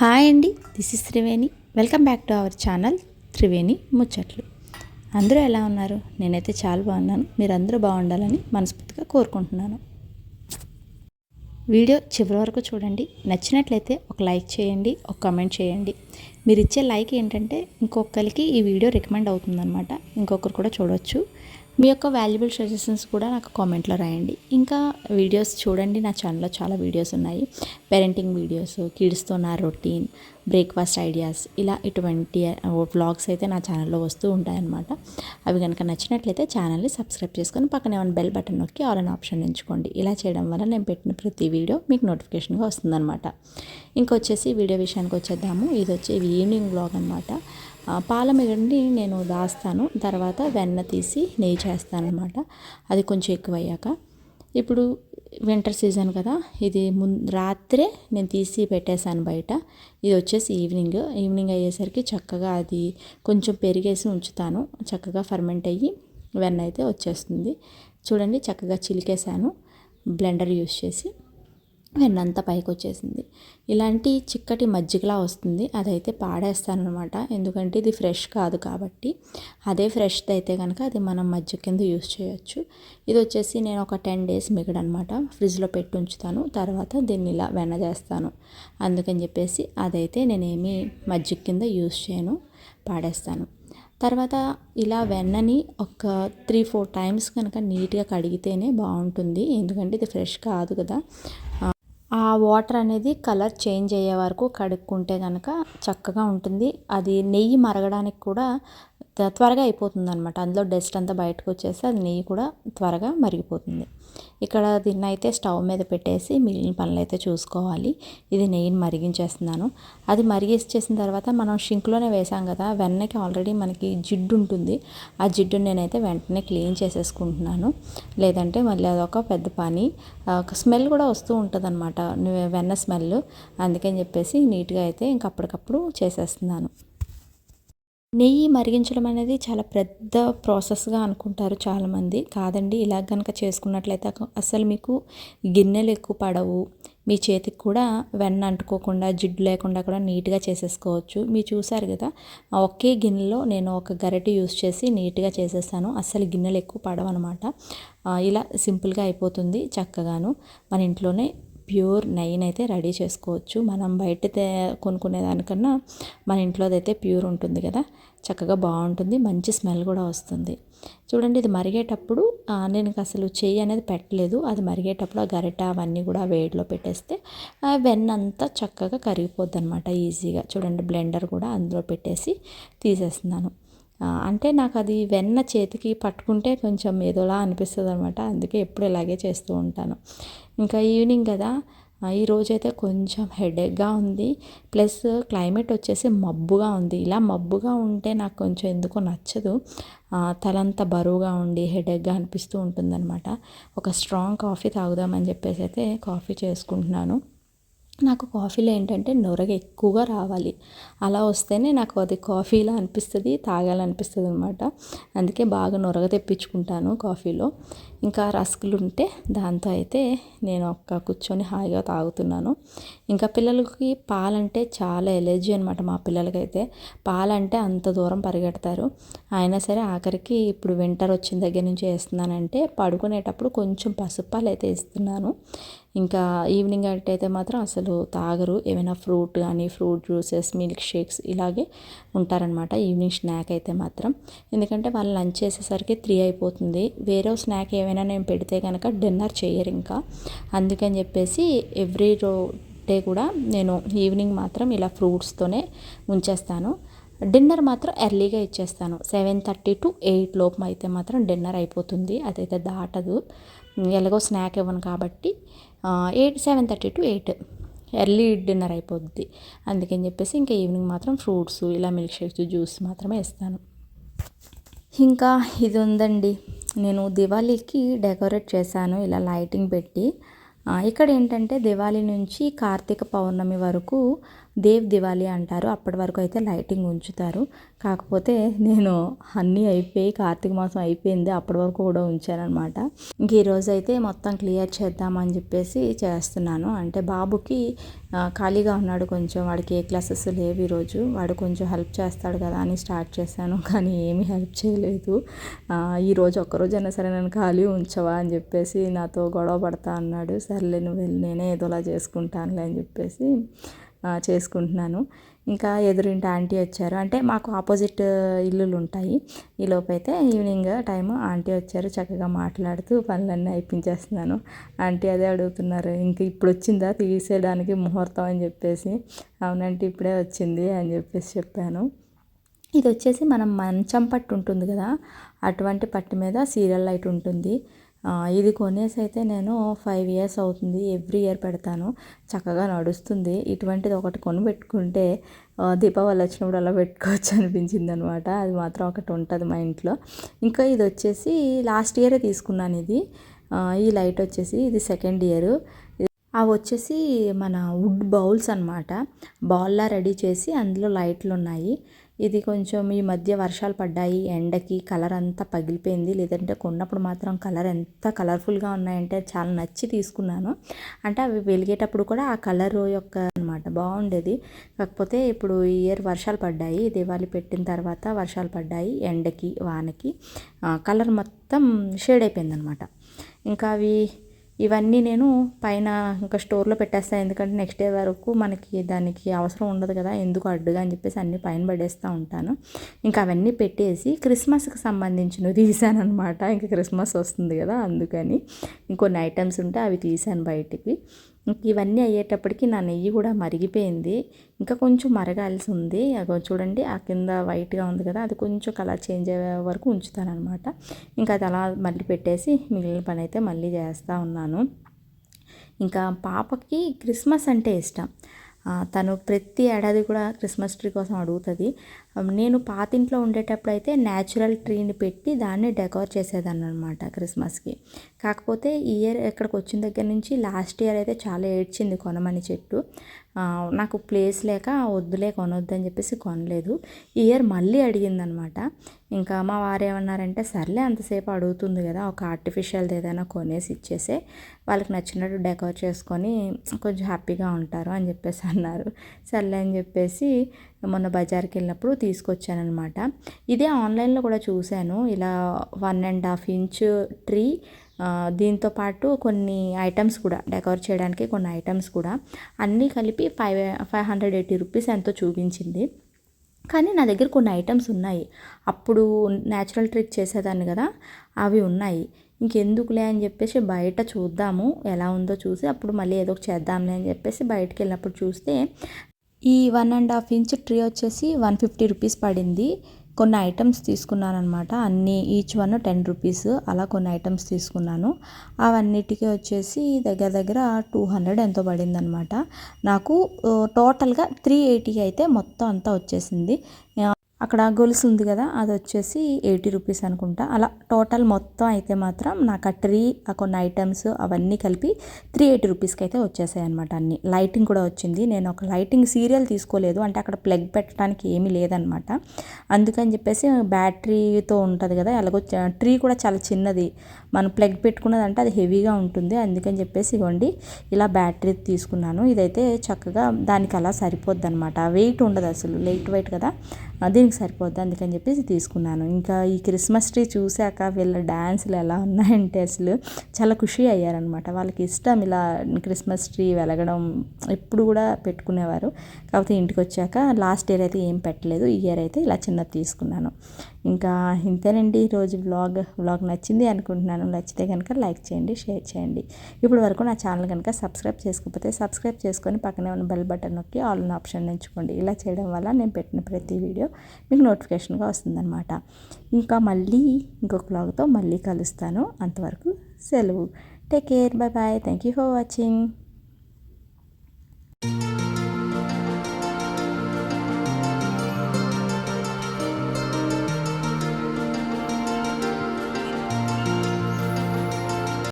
Hi అండి this is Triveni. Welcome back to our channel Triveni Muchatlu. అందరూ ఎలా ఉన్నారు? నేనైతే చాలా బాగున్నాను. మీరు అందరూ బాగుండాలని మనస్ఫూర్తిగా కోరుకుంటున్నాను. వీడియో చివరి వరకు చూడండి. నచ్చినట్లయితే ఒక లైక్ చేయండి ఒక కమెంట్ చేయండి. మీరు ఇచ్చే లైక్ ఏంటంటే ఇంకొకరికి ఈ వీడియో రికమెండ్ అవుతుందన్నమాట. ఇంకొకరు కూడా చూడవచ్చు మీ యొక్క వాల్యుబుల్ సజెషన్స్ కూడా నాకు కామెంట్లో రాయండి. ఇంకా వీడియోస్ చూడండి. నా ఛానల్లో చాలా వీడియోస్ ఉన్నాయి. పేరెంటింగ్ వీడియోస్ కిడ్స్తో నా రొటీన్ బ్రేక్ఫాస్ట్ ఐడియాస్ ఇలా ఇటువంటి వ్లాగ్స్ అయితే నా ఛానల్లో వస్తూ ఉంటాయన్నమాట. అవి కనుక నచ్చినట్లయితే ఛానల్ని సబ్స్క్రైబ్ చేసుకొని పక్కనే ఉన్న బెల్ బటన్ నొక్కి ఆల్ అన్ ఆప్షన్ ఎంచుకోండి. ఇలా చేయడం వల్ల నేను పెట్టిన ప్రతి వీడియో మీకు నోటిఫికేషన్గా వస్తుందన్నమాట. ఇంకొచ్చేసి వీడియో విషయానికి వచ్చేద్దాము. ఇది వచ్చి ఈవినింగ్ వ్లాగ్ అనమాట పాల మిగడిని నేను దాస్తాను. తర్వాత వెన్న తీసి నెయ్యి చేస్తాను అనమాట అది కొంచెం ఎక్కువయ్యాక. ఇప్పుడు వింటర్ సీజన్ కదా ఇది ముం రాత్రే నేను తీసి పెట్టేశాను బయట. ఇది వచ్చేసి ఈవినింగ్ ఈవినింగ్ అయ్యేసరికి చక్కగా అది కొంచెం పెరిగేసి ఉంచుతాను. చక్కగా ఫర్మెంట్ అయ్యి వెన్న అయితే వచ్చేస్తుంది. చూడండి చక్కగా చిలికేసాను బ్లెండర్ యూస్ చేసి. వెన్నంతా పైకి వచ్చేసింది ఇలాంటి చిక్కటి మజ్జిగలా వస్తుంది. అదైతే పాడేస్తాను అనమాట ఎందుకంటే ఇది ఫ్రెష్ కాదు కాబట్టి. అదే ఫ్రెష్ది అయితే కనుక అది మనం మజ్జిగ కింద యూస్ చేయొచ్చు. ఇది వచ్చేసి నేను ఒక టెన్ డేస్ మిగడనమాట ఫ్రిడ్జ్లో పెట్టి ఉంచుతాను. తర్వాత దీన్ని ఇలా వెన్న చేస్తాను. అందుకని చెప్పేసి అదైతే నేనేమి మజ్జిగ కింద యూస్ చేయను. పాడేస్తాను. తర్వాత ఇలా వెన్నని ఒక త్రీ ఫోర్ టైమ్స్ కనుక నీట్గా కడిగితేనే బాగుంటుంది. ఎందుకంటే ఇది ఫ్రెష్ కాదు కదా. ఆ వాటర్ అనేది కలర్ చేంజ్ అయ్యే వరకు కడుక్కుంటే కనుక చక్కగా ఉంటుంది. అది నెయ్యి మరగడానికి కూడా త్వరగా అయిపోతుంది అనమాట అందులో డస్ట్ అంతా బయటకు వచ్చేసి అది నెయ్యి కూడా త్వరగా మరిగిపోతుంది. ఇక్కడ దీన్ని అయితే స్టవ్ మీద పెట్టేసి మిగిలిన పనులు అయితే చూసుకోవాలి. ఇది నెయ్యిని మరిగించేస్తున్నాను. అది మరిగించేసిన తర్వాత మనం షింక్లోనే వేసాం కదా వెన్నకి ఆల్రెడీ మనకి జిడ్డు ఉంటుంది. ఆ జిడ్డుని నేనైతే వెంటనే క్లీన్ చేసేసుకుంటున్నాను. లేదంటే మళ్ళీ అదొక పెద్ద పని. స్మెల్ కూడా వస్తూ ఉంటుంది అనమాట వెన్న స్మెల్. అందుకని చెప్పేసి నీట్గా అయితే ఇంకప్పటికప్పుడు చేసేస్తున్నాను. నెయ్యి మరిగించడం అనేది చాలా పెద్ద ప్రాసెస్గా అనుకుంటారు చాలామంది. కాదండి ఇలా కనుక చేసుకున్నట్లయితే అసలు మీకు గిన్నెలు ఎక్కువ పడవు. మీ చేతికి కూడా వెన్న అంటుకోకుండా జిడ్డు లేకుండా కూడా నీట్గా చేసేసుకోవచ్చు. మీరు చూసారు కదా ఒకే గిన్నెలో నేను ఒక గరిటె యూస్ చేసి నీట్గా చేసేసాను అస్సలు గిన్నెలు ఎక్కువ పడవన్నమాట ఇలా సింపుల్గా అయిపోతుంది చక్కగాను. మన ఇంట్లోనే ప్యూర్ నెయ్యిని అయితే రెడీ చేసుకోవచ్చు. మనం బయట కొనుక్కునే దానికన్నా మన ఇంట్లోదైతే ప్యూర్ ఉంటుంది కదా. చక్కగా బాగుంటుంది. మంచి స్మెల్ కూడా వస్తుంది. చూడండి ఇది మరిగేటప్పుడు నేను అసలు చెయ్యి అనేది పెట్టలేదు. అది మరిగేటప్పుడు ఆ గరిట అవన్నీ కూడా వేడిలో పెట్టేస్తే వెన్న అంతా చక్కగా కరిగిపోద్ది అనమాట ఈజీగా. చూడండి బ్లెండర్ కూడా అందులో పెట్టేసి తీసేస్తున్నాను. అంటే నాకు అది వెన్న చేతికి పట్టుకుంటే కొంచెం ఏదోలా అనిపిస్తుంది అనమాట అందుకే ఎప్పుడు ఇలాగే చేస్తూ ఉంటాను. ఇంకా ఈవినింగ్ కదా ఈ రోజైతే కొంచెం హెడేక్గా ఉంది. ప్లస్ క్లైమేట్ వచ్చేసి మబ్బుగా ఉంది. ఇలా మబ్బుగా ఉంటే నాకు కొంచెం ఎందుకో నచ్చదు. తలంతా బరువుగా ఉండి హెడేక్గా అనిపిస్తూ ఉంటుందన్నమాట ఒక స్ట్రాంగ్ కాఫీ తాగుదామని చెప్పేసి అయితే కాఫీ చేసుకుంటున్నాను. నాకు కాఫీలో ఏంటంటే నొరగ ఎక్కువగా రావాలి. అలా వస్తేనే నాకు అది కాఫీలా అనిపిస్తుంది తాగాలనిపిస్తుంది అనమాట అందుకే బాగా నొరగ తెప్పించుకుంటాను కాఫీలో. ఇంకా రస్కులు ఉంటే దాంతో అయితే నేను ఒక్క కూర్చొని హాయిగా తాగుతున్నాను. ఇంకా పిల్లలకి పాలంటే చాలా ఎలర్జీ అనమాట మా పిల్లలకైతే. పాలంటే అంత దూరం పరిగెడతారు. అయినా సరే ఆఖరికి ఇప్పుడు వింటర్ వచ్చిన దగ్గర నుంచి వేస్తున్నానంటే పడుకునేటప్పుడు కొంచెం పసుపు అయితే ఇస్తున్నాను ఇంకా ఈవినింగ్ అయితే మాత్రం అసలు తాగరు. ఏమైనా ఫ్రూట్ కానీ ఫ్రూట్ జ్యూసెస్ మిల్క్ షేక్స్ ఇలాగే ఉంటారనమాట ఈవినింగ్ స్నాక్ అయితే మాత్రం. ఎందుకంటే వాళ్ళు లంచ్ చేసేసరికి త్రీ అయిపోతుంది. వేరే స్నాక్ ఏమైనా నేను పెడితే కనుక డిన్నర్ చేయరు ఇంకా. అందుకని చెప్పేసి ఎవ్రీ రో డే కూడా నేను ఈవినింగ్ మాత్రం ఇలా ఫ్రూట్స్తోనే ఉంచేస్తాను డిన్నర్ మాత్రం ఎర్లీగా ఇచ్చేస్తాను. సెవెన్ థర్టీ టు ఎయిట్ లోపు అయితే మాత్రం డిన్నర్ అయిపోతుంది. అదైతే దాటదు. ఎలాగో స్నాక్ ఇవ్వను కాబట్టి eight seven thirty to eight early dinner అయిపోద్ది. అందుకని చెప్పేసి ఇంకా ఈవినింగ్ మాత్రం ఫ్రూట్స్ ఇలా మిల్క్ షేక్స్ జ్యూస్ మాత్రమే ఇస్తాను. ఇంకా ఇది ఉందండి. నేను దివాళీకి డెకరేట్ చేశాను ఇలా లైటింగ్ పెట్టి. ఇక్కడ ఏంటంటే దివాళీ నుంచి కార్తీక పౌర్ణమి వరకు దేవ్ దివాళీ అంటారు. అప్పటి వరకు అయితే లైటింగ్ ఉంచుతారు. కాకపోతే నేను అన్నీ అయిపోయి కార్తీక మాసం అయిపోయింది అప్పటి వరకు కూడా ఉంచానమాట ఇంక ఈరోజు అయితే మొత్తం క్లియర్ చేద్దామని చెప్పేసి చేస్తున్నాను. అంటే బాబుకి ఖాళీగా ఉన్నాడు కొంచెం. వాడికి ఏ క్లాసెస్ లేవు ఈరోజు. వాడు కొంచెం హెల్ప్ చేస్తాడు కదా అని స్టార్ట్ చేశాను. కానీ ఏమీ హెల్ప్ చేయలేదు. ఆ, ఈరోజు ఒక్కరోజైనా సరే నేను ఖాళీ ఉంచవా అని చెప్పేసి నాతో గొడవ పడతా అన్నాడు. సర్లే నువ్వు వెళ్ళి నేనే ఏదోలా చేసుకుంటానులే అని చెప్పేసి చేసుకుంటున్నాను. ఇంకా ఎదురింటి ఆంటీ వచ్చారు. అంటే మాకు ఆపోజిట్ ఇల్లులు ఉంటాయి. ఈ లోపైతే ఈవినింగ్ టైం ఆంటీ వచ్చారు. చక్కగా మాట్లాడుతూ పనులన్నీ అయిపించేస్తున్నాను. ఆంటీ అదే అడుగుతున్నారు. ఇంక ఇప్పుడు వచ్చిందా? తీసేయడానికి ముహూర్తం అని చెప్పేసి. అవునంటే ఇప్పుడే వచ్చింది అని చెప్పేసి చెప్పాను. ఇది వచ్చేసి మనం మంచం పట్టు ఉంటుంది కదా? అటువంటి పట్టు మీద సీరియల్ లైట్ ఉంటుంది. ఇది కొనేసి అయితే నేను ఫైవ్ ఇయర్స్ అవుతుంది ఎవ్రీ ఇయర్ పెడతాను. చక్కగా నడుస్తుంది. ఇటువంటిది ఒకటి కొని పెట్టుకుంటే దీపావళి వచ్చినప్పుడు అలా పెట్టుకోవచ్చు అనిపించింది అనమాట అది మాత్రం ఒకటి ఉంటుంది మా ఇంట్లో. ఇంకా ఇది వచ్చేసి లాస్ట్ ఇయరే తీసుకున్నాను ఇది. ఈ లైట్ వచ్చేసి ఇది సెకండ్ ఇయర్. అవి వచ్చేసి మన వుడ్ బౌల్స్ అనమాట బాల్లా రెడీ చేసి అందులో లైట్లు ఉన్నాయి. ఇది కొంచెం ఈ మధ్య వర్షాలు పడ్డాయి ఎండకి కలర్ అంతా పగిలిపోయింది. లేదంటే కొన్నప్పుడు మాత్రం కలర్ ఎంత కలర్ఫుల్గా ఉన్నాయంటే చాలా నచ్చి తీసుకున్నాను. అంటే అవి వెలిగేటప్పుడు కూడా ఆ కలర్ యొక్క అనమాట బాగుండేది. కాకపోతే ఇప్పుడు ఈ ఇయర్ వర్షాలు పడ్డాయి దివాళి పెట్టిన తర్వాత వర్షాలు పడ్డాయి ఎండకి వానకి కలర్ మొత్తం షేడ్ అయిపోయింది అనమాట ఇంకా అవి ఇవన్నీ నేను పైన ఇంకా స్టోర్లో పెట్టేస్తాను ఎందుకంటే నెక్స్ట్ డే వరకు మనకి దానికి అవసరం ఉండదు కదా ఎందుకు అడ్డుగా అని చెప్పేసి అన్ని పైన పడేస్తూ ఉంటాను. ఇంకా అవన్నీ పెట్టేసి క్రిస్మస్కి సంబంధించినవి తీసాను అనమాట ఇంకా క్రిస్మస్ వస్తుంది కదా అందుకని ఇంకొన్ని ఐటమ్స్ ఉంటే అవి తీసాను బయటికి. ఇవన్నీ అయ్యేటప్పటికి నా నెయ్యి కూడా మరిగిపోయింది. ఇంకా కొంచెం మరగాల్సి ఉంది అగో చూడండి ఆ కింద వైట్గా ఉంది కదా అది కొంచెం కలర్ చేంజ్ అయ్యే వరకు ఉంచుతాను అనమాట ఇంకా అది అలా మళ్ళీ పెట్టేసి మిగిలిన పని అయితే మళ్ళీ చేస్తూ ఉన్నాను. ఇంకా పాపకి క్రిస్మస్ అంటే ఇష్టం. తను ప్రతి ఏడాది కూడా క్రిస్మస్ ట్రీ కోసం అడుగుతుంది. నేను పాతింట్లో ఉండేటప్పుడు అయితే న్యాచురల్ ట్రీని పెట్టి దాన్ని డెకోర్ చేసేదాన్ని అనమాట క్రిస్మస్కి. కాకపోతే ఈ ఇయర్ ఇక్కడికి వచ్చిన దగ్గర నుంచి లాస్ట్ ఇయర్ అయితే చాలా ఏడ్చింది కొనమని చెట్టు. నాకు ప్లేస్ లేక వద్దులే కొనొద్దు అని చెప్పేసి కొనలేదు. ఈ ఇయర్ మళ్ళీ అడిగిందనమాట. ఇంకా మా వారు ఏమన్నారంటే సర్లే అంతసేపు అడుగుతుంది కదా ఒక ఆర్టిఫిషియల్ది ఏదైనా కొనేసి ఇచ్చేసే వాళ్ళకి నచ్చినట్టు డెకోర్ చేసుకొని కొంచెం హ్యాపీగా ఉంటారు అని చెప్పేసి అన్నారు. సర్లే అని చెప్పేసి మొన్న బజార్కి వెళ్ళినప్పుడు తీసుకొచ్చానమాట ఇదే ఆన్లైన్లో కూడా చూశాను. ఇలా one and half inch tree దీంతో పాటు కొన్ని ఐటమ్స్ కూడా డెకరేట్ చేయడానికి కొన్ని ఐటమ్స్ కూడా అన్నీ కలిపి five five hundred eighty rupees ఎంతో చూపించింది. కానీ నా దగ్గర కొన్ని ఐటమ్స్ ఉన్నాయి. అప్పుడు న్యాచురల్ ట్రిక్ చేసేదాన్ని కదా అవి ఉన్నాయి. ఇంకెందుకులే అని చెప్పేసి బయట చూద్దాము ఎలా ఉందో చూసి అప్పుడు మళ్ళీ ఏదో ఒకటి చేద్దాంలే అని చెప్పేసి బయటకు వెళ్ళినప్పుడు చూస్తే ఈ one and half inch tree వచ్చేసి వన్ ఫిఫ్టీ రూపీస్ పడింది. కొన్ని ఐటమ్స్ తీసుకున్నాను అనమాట అన్ని ఈచ్ వన్ టెన్ రూపీస్ అలా కొన్ని ఐటమ్స్ తీసుకున్నాను. అవన్నిటికీ వచ్చేసి దగ్గర దగ్గర టూ హండ్రెడ్ ఎంతో పడిందనమాట నాకు టోటల్గా త్రీ ఎయిటీకి అయితే మొత్తం అంతా వచ్చేసింది. అక్కడ గొలుసు ఉంది కదా అది వచ్చేసి ఎయిటీ రూపీస్ అనుకుంటా. అలా టోటల్ మొత్తం అయితే మాత్రం నాకు ఆ ట్రీ ఆ కొన్ని ఐటమ్స్ అవన్నీ కలిపి త్రీ ఎయిటీ రూపీస్కి అయితే వచ్చేసాయి అనమాట అన్ని. లైటింగ్ కూడా వచ్చింది. నేను ఒక లైటింగ్ సీరియల్ తీసుకోలేదు అంటే అక్కడ ప్లగ్ పెట్టడానికి ఏమీ లేదనమాట అందుకని చెప్పేసి బ్యాటరీతో ఉంటుంది కదా ఎలాగో ట్రీ కూడా చాలా చిన్నది. మనం ప్లగ్ పెట్టుకున్నదంటే అది హెవీగా ఉంటుంది. అందుకని చెప్పేసి ఇవ్వండి ఇలా బ్యాటరీ తీసుకున్నాను. ఇదైతే చక్కగా దానికి అలా సరిపోద్ది అనమాట వెయిట్ ఉండదు అసలు లైట్ వెయిట్ కదా. దీనికి సరిపోద్ది అందుకని చెప్పేసి తీసుకున్నాను. ఇంకా ఈ క్రిస్మస్ ట్రీ చూశాక వీళ్ళ డ్యాన్సులు ఎలా ఉన్నాయంటే అసలు చాలా ఖుషి అయ్యారనమాట వాళ్ళకి ఇష్టం ఇలా క్రిస్మస్ ట్రీ వెలగడం ఎప్పుడు కూడా పెట్టుకునేవారు. కాకపోతే ఇంటికి వచ్చాక లాస్ట్ ఇయర్ అయితే ఏం పెట్టలేదు. ఈ ఇయర్ అయితే ఇలా చిన్నది తీసుకున్నాను. ఇంకా ఇంతేనండి. ఈరోజు వ్లాగ్ వ్లాగ్ నచ్చింది అనుకుంటున్నాను. నచ్చితే కనుక లైక్ చేయండి షేర్ చేయండి. ఇప్పుడు వరకు నా ఛానల్ కనుక సబ్స్క్రైబ్ చేసుకోకపోతే సబ్స్క్రైబ్ చేసుకొని పక్కనే ఉన్న బెల్ బటన్ నొక్కి ఆల్ ఆప్షన్ ఎంచుకోండి. ఇలా చేయడం వల్ల నేను పెట్టిన ప్రతి వీడియో మీకు నోటిఫికేషన్గా వస్తుందన్నమాట. ఇంకా మళ్ళీ ఇంకొక బ్లాగ్తో మళ్ళీ కలుస్తాను. అంతవరకు సెలవు. Take care. Bye bye thank you for watching.